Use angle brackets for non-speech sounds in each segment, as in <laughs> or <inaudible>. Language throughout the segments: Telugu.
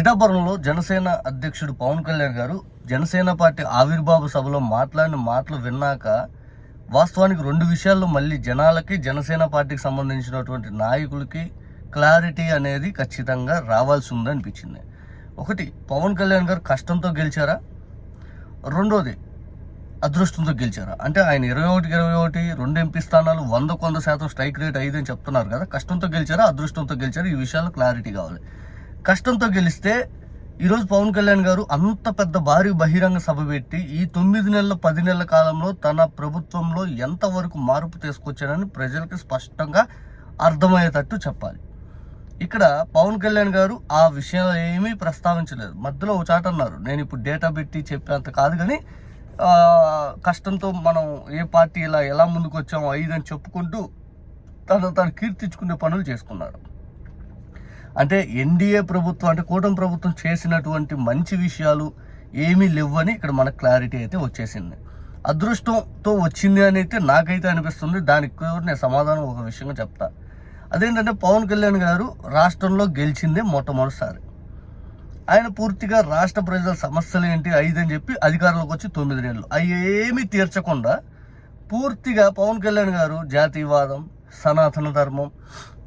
పిఠాపురంలో జనసేన అధ్యక్షుడు పవన్ కళ్యాణ్ గారు జనసేన పార్టీ ఆవిర్భావ సభలో మాట్లాడిన మాటలు విన్నాక వాస్తవానికి రెండు విషయాల్లో మళ్ళీ జనాలకి జనసేన పార్టీకి సంబంధించినటువంటి నాయకులకి క్లారిటీ అనేది ఖచ్చితంగా రావాల్సి ఉంది అనిపించింది. ఒకటి పవన్ కళ్యాణ్ గారు కష్టంతో గెలిచారా? రెండోది అదృష్టంతో గెలిచారా? అంటే ఆయన ఇరవై ఒకటికి ఇరవై ఒకటి రెండు ఎంపీ స్థానాలు వందకు వంద శాతం స్ట్రైక్ రేట్ ఐదు అని చెప్తున్నారు కదా. కష్టంతో గెలిచారా అదృష్టంతో గెలిచారా? ఈ విషయాల్లో క్లారిటీ కావాలి. కష్టంతో గెలిస్తే ఈరోజు పవన్ కళ్యాణ్ గారు అంత పెద్ద భారీ బహిరంగ సభ పెట్టి ఈ తొమ్మిది నెలల పది నెలల కాలంలో తన ప్రభుత్వంలో ఎంతవరకు మార్పు తీసుకొచ్చాడని ప్రజలకు స్పష్టంగా అర్థమయ్యేటట్టు చెప్పాలి. ఇక్కడ పవన్ కళ్యాణ్ గారు ఆ విషయం ఏమీ ప్రస్తావించలేదు. మధ్యలో ఒక చాట అన్నారు నేను ఇప్పుడు డేటా పెట్టి చెప్పేంత కాదు కానీ కష్టంతో మనం ఏ పార్టీ ఇలా ఎలా ముందుకు వచ్చామో ఐదని చెప్పుకుంటూ తను తను కీర్తించుకునే పనులు చేసుకున్నారు అంటే ఎన్డీఏ ప్రభుత్వం అంటే కూటమి ప్రభుత్వం చేసినటువంటి మంచి విషయాలు ఏమీ లేవని ఇక్కడ మనకు క్లారిటీ అయితే వచ్చేసింది. అదృష్టంతో వచ్చింది అని అయితే నాకైతే అనిపిస్తుంది. దానికి నేను సమాధానం ఒక విషయంగా చెప్తా. అదేంటంటే పవన్ కళ్యాణ్ గారు రాష్ట్రంలో గెలిచిందే మొట్టమొదటిసారి. ఆయన పూర్తిగా రాష్ట్ర ప్రజల సమస్యలు ఏంటి ఐదు అని చెప్పి అధికారంలోకి వచ్చి తొమ్మిది నెలలు. అవి ఏమీ తీర్చకుండా పూర్తిగా పవన్ కళ్యాణ్ గారు జాతీయవాదం సనాతన ధర్మం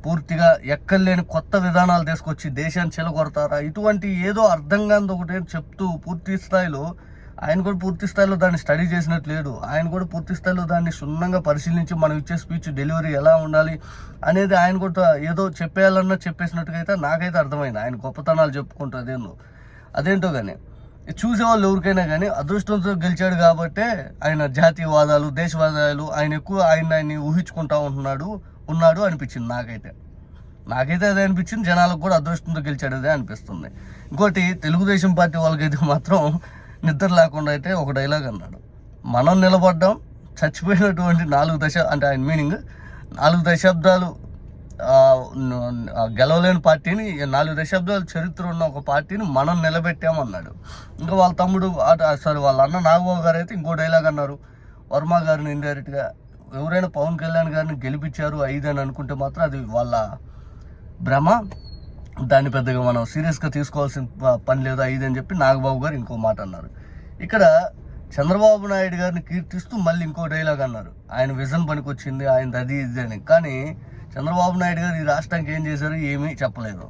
పూర్తిగా ఎక్కలేని కొత్త విధానాలు తీసుకొచ్చి దేశాన్ని చెలగొడతారా? ఇటువంటి ఏదో అర్థం కాని ఒకటి చెప్తూ పూర్తి స్థాయిలో ఆయన కూడా పూర్తి స్థాయిలో దాన్ని స్టడీ చేసినట్టు లేడు ఆయన కూడా పూర్తి స్థాయిలో దాన్ని క్షుణ్ణంగా పరిశీలించి మనం ఇచ్చే స్పీచ్ డెలివరీ ఎలా ఉండాలి అనేది ఆయన కూడా ఏదో చెప్పేయాలన్నా చెప్పేసినట్టుగా అయితే నాకైతే అర్థమైంది. ఆయన గొప్పతనాలు చెప్పుకుంటూ అదేందో. అదేంటో కానీ చూసేవాళ్ళు ఎవరికైనా కానీ అదృష్టంతో గెలిచాడు కాబట్టే ఆయన జాతీయవాదాలు దేశవాదాలు ఆయన ఎక్కువ ఆయన ఆయన్ని ఊహించుకుంటా ఉంటున్నాడు. ఉన్నాడు అనిపించింది నాకైతే. నాకైతే అదే అనిపించింది జనాలకు కూడా అదృష్టంతో గెలిచాడు అదే అనిపిస్తుంది. ఇంకోటి తెలుగుదేశం పార్టీ వాళ్ళకైతే మాత్రం నిద్ర లేకుండా అయితే ఒక డైలాగ్ అన్నాడు. మనం నిలబడ్డాం చచ్చిపోయినటువంటి నాలుగు దశ అంటే ఆయన మీనింగ్ నాలుగు దశాబ్దాలు గెలవలేని పార్టీని నాలుగు దశాబ్దాల చరిత్ర ఉన్న ఒక పార్టీని మనం నిలబెట్టామన్నాడు ఇంకా వాళ్ళ తమ్ముడు సారీ వాళ్ళ అన్న నాగబాబు గారు అయితే ఇంకో డైలాగ్ అన్నారు. వర్మ గారిని ఇండైరెక్ట్గా ఎవరైనా పవన్ కళ్యాణ్ గారిని గెలిపించారు ఐదు అని అనుకుంటే మాత్రం అది వాళ్ళ భ్రమ. దాన్ని పెద్దగా మనం సీరియస్గా తీసుకోవాల్సిన పని లేదు ఐదు అని చెప్పి నాగబాబు గారు ఇంకో మాట అన్నారు. ఇక్కడ చంద్రబాబు నాయుడు గారిని కీర్తిస్తూ మళ్ళీ ఇంకో డైలాగ్ అన్నారు. ఆయన విజన్ పనికొచ్చింది ఆయన అది ఇది అని. కానీ చంద్రబాబు నాయుడు గారు ఈ రాష్ట్రానికి ఏం చేశారు ఏమీ చెప్పలేదు.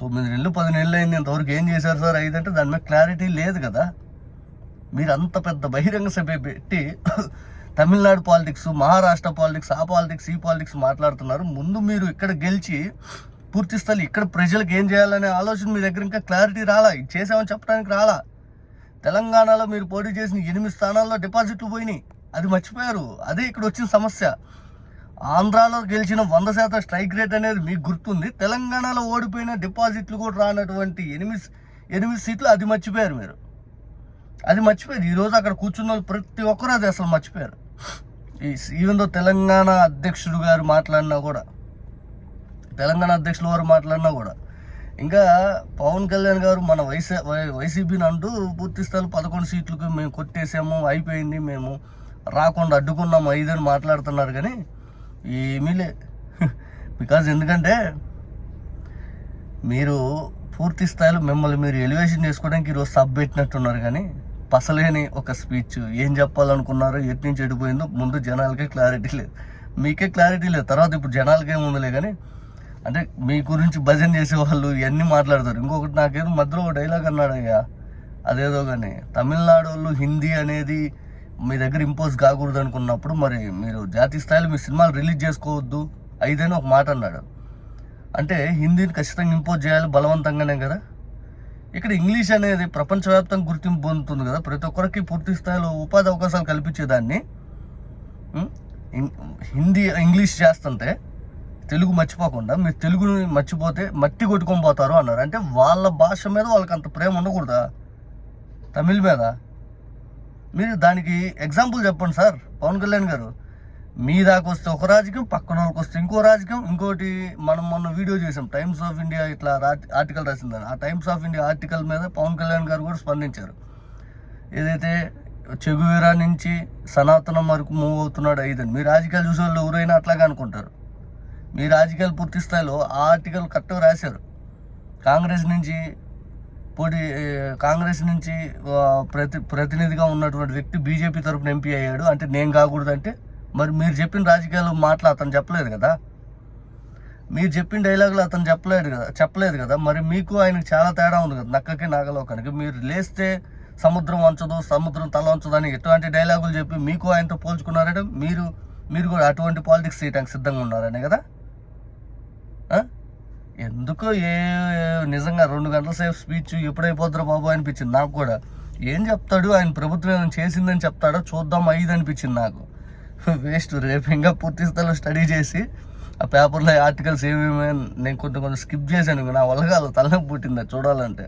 తొమ్మిది నెలలు పది నెలలు అయింది ఇంతవరకు ఏం చేశారు సార్ ఐదంటే దాని మీద క్లారిటీ లేదు కదా. మీరు అంత పెద్ద బహిరంగ సభ పెట్టి తమిళనాడు పాలిటిక్స్ మహారాష్ట్ర పాలిటిక్స్ ఆ పాలిటిక్స్ ఈ పాలిటిక్స్ మాట్లాడుతున్నారు. ముందు మీరు ఇక్కడ గెలిచి పూర్తి స్థాయి ఇక్కడ ప్రజలకు ఏం చేయాలనే ఆలోచన మీ దగ్గర ఇంకా క్లారిటీ రాలా? ఇది చేసామని చెప్పడానికి రాలా? తెలంగాణలో మీరు పోటీ చేసిన ఎనిమిది స్థానాల్లో డిపాజిట్లు పోయినాయి. అది మర్చిపోయారు. అదే ఇక్కడ వచ్చిన సమస్య. ఆంధ్రాలో గెలిచిన వంద శాతం స్ట్రైక్ రేట్ అనేది మీకు గుర్తుంది. తెలంగాణలో ఓడిపోయిన డిపాజిట్లు కూడా రానటువంటి ఎనిమిది ఎనిమిది సీట్లు అది మర్చిపోయారు మీరు. అది మర్చిపోయారు. ఈరోజు అక్కడ కూర్చున్న వాళ్ళు ప్రతి ఒక్కరు అది అసలు మర్చిపోయారు. ఈవెన్ దో తెలంగాణ అధ్యక్షుడు గారు మాట్లాడినా కూడా తెలంగాణ అధ్యక్షుల వారు మాట్లాడినా కూడా ఇంకా పవన్ కళ్యాణ్ గారు మన వైసీ వై- వైసీపీని అంటూ పూర్తి స్థాయిలో పదకొండు సీట్లకు మేము కొట్టేసాము అయిపోయింది మేము రాకుండా అడ్డుకున్నాము ఐదు అని మాట్లాడుతున్నారు కానీ ఏమీ లే. <laughs> బికాజ్ ఎందుకంటే మీరు పూర్తి స్థాయిలో మిమ్మల్ని మీరు ఎలివేషన్ చేసుకోవడానికి ఈరోజు సబ్ పెట్టినట్టున్నారు కానీ పసలేని ఒక స్పీచ్. ఏం చెప్పాలనుకున్నారో ఎటు నుంచి ఎడిపోయిందో ముందు జనాలకే క్లారిటీ లేదు. మీకే క్లారిటీ లేదు. తర్వాత ఇప్పుడు జనాలకే ఏముందిలే కానీ అంటే మీ గురించి భజన చేసే వాళ్ళు ఇవన్నీ మాట్లాడతారు. ఇంకొకటి నాకేదో మధ్యలో ఒక డైలాగ్ అన్నాడు అయ్యా. అదేదో కానీ తమిళనాడు వాళ్ళు హిందీ అనేది మీ దగ్గర ఇంపోజ్ కాకూడదు అనుకున్నప్పుడు మరి మీరు జాతీయ స్థాయిలో మీ సినిమాలు రిలీజ్ చేసుకోవద్దు. ఐదని ఒక మాట అన్నాడు. అంటే హిందీని ఖచ్చితంగా ఇంపోజ్ చేయాలి బలవంతంగానే కదా? ఇక్కడ ఇంగ్లీష్ అనేది ప్రపంచవ్యాప్తంగా గుర్తింపు పొందుతుంది కదా. ప్రతి ఒక్కరికి పూర్తి స్థాయిలో ఉపాధి అవకాశాలు కల్పించేదాన్ని. హిందీ ఇంగ్లీష్ చేస్తుంటే తెలుగు మర్చిపోకుండా మీరు తెలుగుని మర్చిపోతే మట్టి కొట్టుకొని పోతారు అన్నారు. అంటే వాళ్ళ భాష మీద వాళ్ళకి అంత ప్రేమ ఉండకూడదా? తమిళ్ మీద? మీరు దానికి ఎగ్జాంపుల్ చెప్పండి సార్. పవన్ కళ్యాణ్ గారు. మీ దాకా వస్తే ఒక రాజకీయం పక్కన వాళ్ళకి వస్తే ఇంకో రాజకీయం. ఇంకోటి మనం మొన్న వీడియో చేసాం టైమ్స్ ఆఫ్ ఇండియా ఇట్లా రా- ఆర్టికల్ రాసిందని. ఆ టైమ్స్ ఆఫ్ ఇండియా ఆర్టికల్ మీద పవన్ కళ్యాణ్ గారు కూడా స్పందించారు. ఏదైతే చెగువీరా నుంచి సనాతనం వరకు మూవ్ అవుతున్నాడు ఐదని. మీ రాజకీయాలు చూసే వాళ్ళు ఎవరైనా అట్లాగే అనుకుంటారు. మీ రాజకీయాలు పూర్తి స్థాయిలో ఆ ఆర్టికల్ కరెక్ట్గా రాశారు. కాంగ్రెస్ నుంచి పోటీ కాంగ్రెస్ నుంచి ప్రతి ప్రతినిధిగా ఉన్నటువంటి వ్యక్తి బీజేపీ తరపున ఎంపీ అయ్యాడు. అంటే నేను కాకూడదంటే మరి మీరు చెప్పిన రాజకీయాలు మాటలు అతను చెప్పలేదు కదా? మీరు చెప్పిన డైలాగులు అతను చెప్పలేదు కదా చెప్పలేదు కదా? మరి మీకు ఆయనకు చాలా తేడా ఉంది కదా నక్కకి నాగలోకానికి. మీరు లేస్తే సముద్రం వంచదు సముద్రం తల వంచదు అని ఎటువంటి డైలాగులు చెప్పి మీకు ఆయనతో పోల్చుకున్నారంటే? మీరు మీరు కూడా అటువంటి పాలిటిక్స్ చేయడానికి సిద్ధంగా ఉన్నారనే కదా? ఎందుకో ఏ నిజంగా రెండు గంటల సేపు స్పీచ్ ఎప్పుడైపోతారో బాబు అనిపించింది నాకు కూడా. ఏం చెప్తాడు? ఆయన ప్రభుత్వం ఏమైనా చేసిందని చెప్తాడో? చూద్దాం అయ్యిది అనిపించింది నాకు. వేస్ట్. రేపు ఇంకా పూర్తి స్థాయిలో స్టడీ చేసి ఆ పేపర్లో ఆర్టికల్స్ ఏమేమి నేను కొంచెం కొంచెం స్కిప్ చేశాను. నా వల్ల కాదు తలనొప్పి పుట్టింది చూడాలంటే.